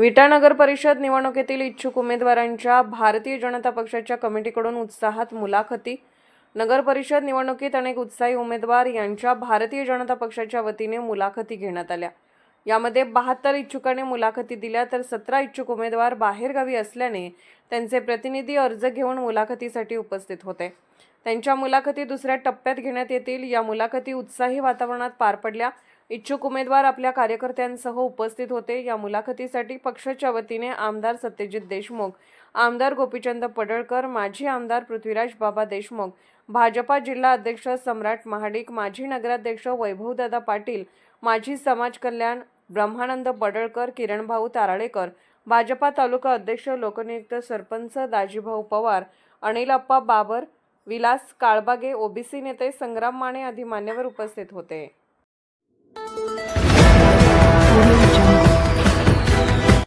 विटा नगर परिषद निवडणुकीतील इच्छुक उमेदवारांच्या भारतीय जनता पक्षाच्या कमिटीकडून उत्साहात मुलाखती. नगर परिषद निवडणुकीत अनेक उत्साही उमेदवार यांच्या भारतीय जनता पक्षाच्या वतीने मुलाखती घेण्यात आल्या. यामध्ये बहात्तर इच्छुकांनी मुलाखती दिल्या तर सतरा इच्छुक उमेदवार बाहेरगावी असल्याने त्यांचे प्रतिनिधी अर्ज घेऊन मुलाखतीसाठी उपस्थित होते. त्यांच्या मुलाखती दुसऱ्या टप्प्यात घेण्यात येतील. या मुलाखती उत्साही वातावरणात पार पडल्या. इच्छुक उमेदवार आपल्या कार्यकर्त्यांसह उपस्थित होते. या मुलाखतीसाठी पक्षाच्या वतीने आमदार सत्यजित देशमुख आमदार गोपीचंद पडळकर माजी आमदार पृथ्वीराज बाबा देशमुख भाजपा जिल्हा अध्यक्ष सम्राट महाडिक माजी नगराध्यक्ष वैभवदादा पाटील माजी समाज कल्याण ब्रह्मानंद पडळकर किरणभाऊ ताराळेकर भाजपा तालुका अध्यक्ष लोकनियुक्त सरपंच दाजीभाऊ पवार अनिलप्पा बाबर विलास काळबागे ओबीसी नेते संग्राम माने आदी मान्यवर उपस्थित होते.